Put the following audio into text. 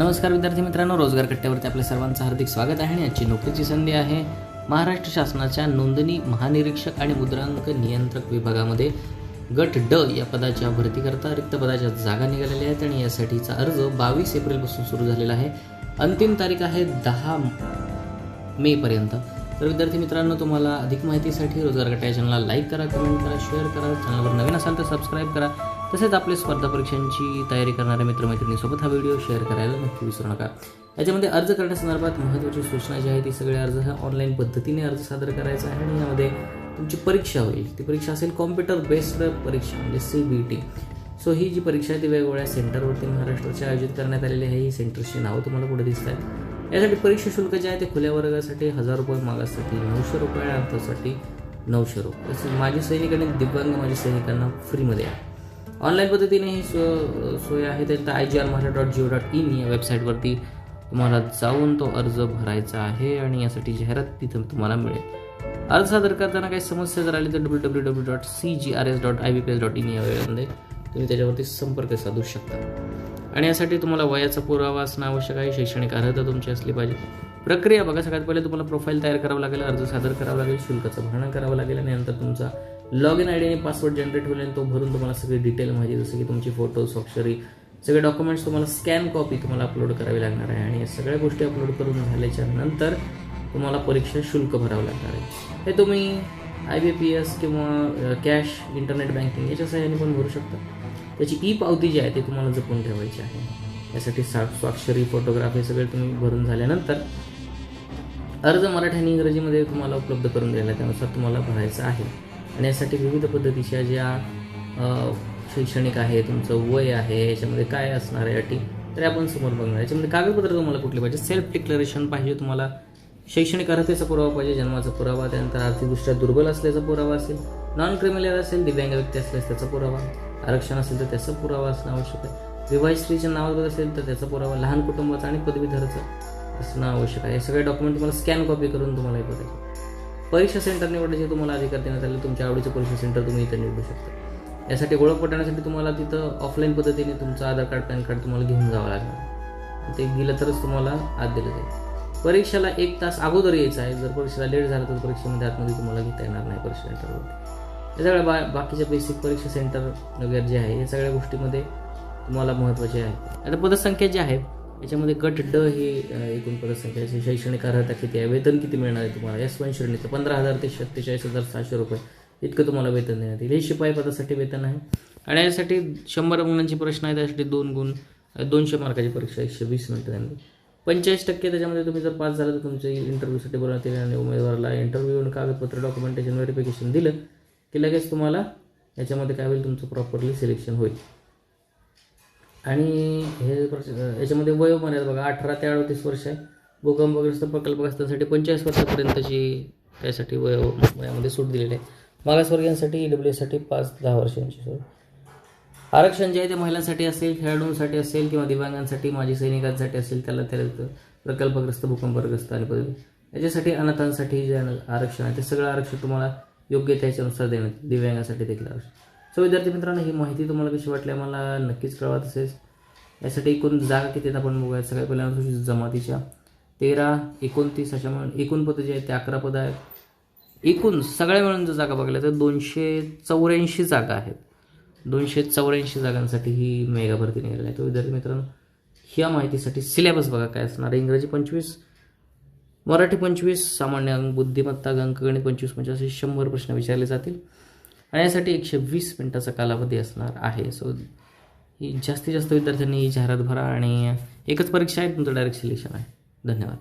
नमस्कार विद्यार्थी मित्रांनो रोजगार कट्ट्यावरती आपल्या सर्वांचं हार्दिक स्वागत आहे आणि आजची नोकरीची संधी आहे महाराष्ट्र शासनाच्या नोंदणी महानिरीक्षक आणि मुद्रांक नियंत्रक विभागामध्ये. गट ड या पदाच्या भरतीकरता रिक्त पदाच्या जागा निघालेल्या आहेत आणि यासाठीचा अर्ज बावीस एप्रिलपासून सुरू झालेला आहे. अंतिम तारीख आहे दहा मेपर्यंत तर विद्यार्थी मित्रांनो तुम्हाला अधिक माहितीसाठी रोजगार गटा चॅनलला लाईक करा कमेंट करा शेअर करा. चॅनलवर नवीन असाल तर सबस्क्राईब करा. तसेच आपल्या स्पर्धा परीक्षांची तयारी करणाऱ्या मित्रमैत्रिणीसोबत हा व्हिडिओ शेअर करायला नक्की विसरू नका. याच्यामध्ये अर्ज करण्यासंदर्भात महत्त्वाची सूचना जी आहे ती सगळे अर्ज हा ऑनलाईन पद्धतीने अर्ज सादर करायचा आहे आणि यामध्ये तुमची परीक्षा होईल. ती परीक्षा असेल कॉम्प्युटर बेस्ड परीक्षा म्हणजे सी बी टी सो ही जी परीक्षा आहे ती वेगवेगळ्या सेंटरवरती महाराष्ट्राच्या आयोजित करण्यात आलेली आहे. ही सेंटर्सची नावं तुम्हाला पुढे दिसत आहेत. यासाठी परीक्षा शुल्क जे आहे ते खुल्या वर्गासाठी हजार रुपये मागासाठी नऊशे रुपये आणि अर्थासाठी नऊशे रुपये. तसेच माझे सैनिक आणि दिव्यांग माझ्या सैनिकांना फ्रीमध्ये आहे. ऑनलाईन पद्धतीने ही सो सोय आहे. तर I G R Maharashtra dot gov dot in या वेबसाईटवरती तुम्हाला जाऊन तो अर्ज भरायचा आहे आणि यासाठी जाहिरात तिथं तुम्हाला मिळेल. अर्ज सादर करताना काही समस्या जर आली तर W W W dot C G R S dot I B P S dot in या वेळेमध्ये तुम्ही त्याच्यावरती संपर्क साधू शकता. आणि यासाठी तुम्हाला वयाचा पुरावा असणं आवश्यक आहे शैक्षणिक अर्हता तुमची असली पाहिजे. प्रक्रिया बघा सगळ्यात पहिले तुम्हाला प्रोफाईल तयार करावं लागेल अर्ज सादर करावा लागेल शुल्काचं भरणं करावं लागेल आणि नंतर तुमचा लॉग इन आय डी आणि पासवर्ड जनरेट होईल आणि तो भरून तुम्हाला सगळी डिटेल माहिती जसं की तुमची फोटो स्वाक्षरी सगळे डॉक्युमेंट्स तुम्हाला स्कॅन कॉपी तुम्हाला अपलोड करावी लागणार आहे. आणि या सगळ्या गोष्टी अपलोड करून झाल्याच्यानंतर तुम्हाला परीक्षा शुल्क भरावं लागणार आहे. हे तुम्ही आय बी पी एस किंवा कॅश इंटरनेट बँकिंग याच्या सहाय्याने पण भरू शकता. त्याची ई पावती जी आहे ती तुम्हाला जपून ठेवायची आहे. यासाठी सा स्वाक्षरी फोटोग्राफ हे सगळे तुम्ही भरून झाल्यानंतर अर्ज मराठी आणि इंग्रजीमध्ये तुम्हाला उपलब्ध करून द्यायला त्यानुसार तुम्हाला भरायचं आहे. आणि यासाठी विविध पद्धतीच्या ज्या शैक्षणिक आहे तुमचं वय आहे याच्यामध्ये काय असणार आहे अटी तर आपण समोर बघणार. याच्यामध्ये कागदपत्र तुम्हाला कुठले पाहिजे? सेल्फ डिक्लेरेशन पाहिजे तुम्हाला. शैक्षणिक अर्हतेचा पुरावा पाहिजे जन्माचा पुरावा त्यानंतर आर्थिकदृष्ट्या दुर्बल असल्याचा पुरावा असेल नॉन क्रिमिनल असेल दिव्यांग व्यक्ती असल्यास त्याचा पुरावा आरक्षण असेल तर त्याचा पुरावा असणं आवश्यक आहे. विवाहित स्त्रीच्या नावावर असेल तर त्याचा पुरावा लहान कुटुंबाचा आणि पदवीधराचं असणं आवश्यक आहे. हे सगळे डॉक्युमेंट तुम्हाला स्कॅन कॉपी करून तुम्हाला हे करायचं परीक्षा सेंटर निवडण्याचे तुम्हाला अधिकार देण्यात आले तुमच्या आवडीचं परीक्षा सेंटर तुम्ही इथं निवडू शकता. यासाठी ओळख पटवण्यासाठी तुम्हाला तिथं ऑफलाईन पद्धतीने तुमचं आधार कार्ड पॅन कार्ड तुम्हाला घेऊन जावं लागणार. ते गेलं तरच तुम्हाला आत दिलं जाईल. परीक्षेला एक तास अगोदर यायचं आहे. जर परीक्षेला लेट झाला तर परीक्षेमध्ये आतमध्ये तुम्हाला घेता येणार नाही परीक्षा सेंटरवरती. या सगळ्या बा बाकीच्या बेसिक परीक्षा सेंटर वगैरे जे आहे या सगळ्या गोष्टीमध्ये तुम्हाला महत्त्वाचे आहे. आता पदसंख्या जी आहे याच्यामध्ये गट ड ही एकूण पदसंख्या आहे. शैक्षणिक अर्हता किती आहे? वेतन किती मिळणार आहे तुम्हाला? एस वन श्रेणीचं पंधरा हजार ते सत्तेचाळीस हजार सहाशे रुपये. इतकं तुम्हाला वेतन देण्यात येईल. हे शिपाई पदासाठी वेतन आहे. आणि यासाठी शंभर गुणांचे प्रश्न आहे त्यासाठी दोन गुण दोनशे मार्काची परीक्षा एकशे वीस मिनिटं त्यांनी. पंचेचाळीस टक्के त्याच्यामध्ये तुम्ही जर पास झालं तर तुमच्या इंटरव्ह्यूसाठी बोलण्यात येईल आणि उमेदवाराला इंटरव्ह्यू कागदपत्र डॉक्युमेंटेशन व्हेरिफिकेशन दिलं की लगेच तुम्हाला याच्यामध्ये काय होईल? तुमचं प्रॉपरली सिलेक्शन होईल. आणि हे प्र- याच्यामध्ये आहेत बघा अठरा ते अडतीस वर्ष आहे. भूकंपग्रस्त प्रकल्पग्रस्तांसाठी पंचेचाळीस वर्षापर्यंतची त्यासाठी वय वयामध्ये सूट दिलेली आहे. मागासवर्गीयांसाठी ई डब्ल्यू एससाठी पाच दहा वर्षांची सूट आरक्षण जे आहे ते महिलांसाठी असेल खेळाडूंसाठी असेल किंवा दिव्यांगांसाठी माजी सैनिकांसाठी असेल त्याला त्याला प्रकल्पग्रस्त भूकंपग्रस्त आणि पदवी. याच्यासाठी अनाथांसाठी जे आरक्षण आहे ते सगळं आरक्षण तुम्हाला योग्य त्याच्यानुसार देण्यात दिव्यांगासाठी देखील आरक्षण. सो विद्यार्थी मित्रांनो ही माहिती तुम्हाला कशी वाटली मला नक्कीच कळवा तसेच. यासाठी एकूण जागा किती आहेत आपण बघूया. सगळ्यात पहिल्या अनुसूचित जमातीच्या तेरा एकोणतीस अशा म्हणून एकूण पदं जे आहेत ते अकरा पदं आहेत. एकूण सगळ्या मिळून जर जागा बघायला तर दोनशे चौऱ्याऐंशी जागा आहेत. दोनशे चौऱ्याऐंशी जागांसाठी ही मेगा भरती निघाली आहे. तर विद्यार्थी मित्रांनो ह्या माहितीसाठी सिलेबस बघा काय असणार इंग्रजी पंचवीस मराठी पंचवीस सामान्य अंक बुद्धिमत्ता अंकगणित पंचवीस म्हणजे असे शंभर प्रश्न विचारले जातील. आणि यासाठी एकशे वीस मिनिटाचा कालावधी असणार आहे. सो ही जास्तीत जास्त विद्यार्थ्यांनी ही जाहिरात भरा आणि एकच परीक्षा आहे तुमचं डायरेक्ट सिलेक्शन आहे. धन्यवाद.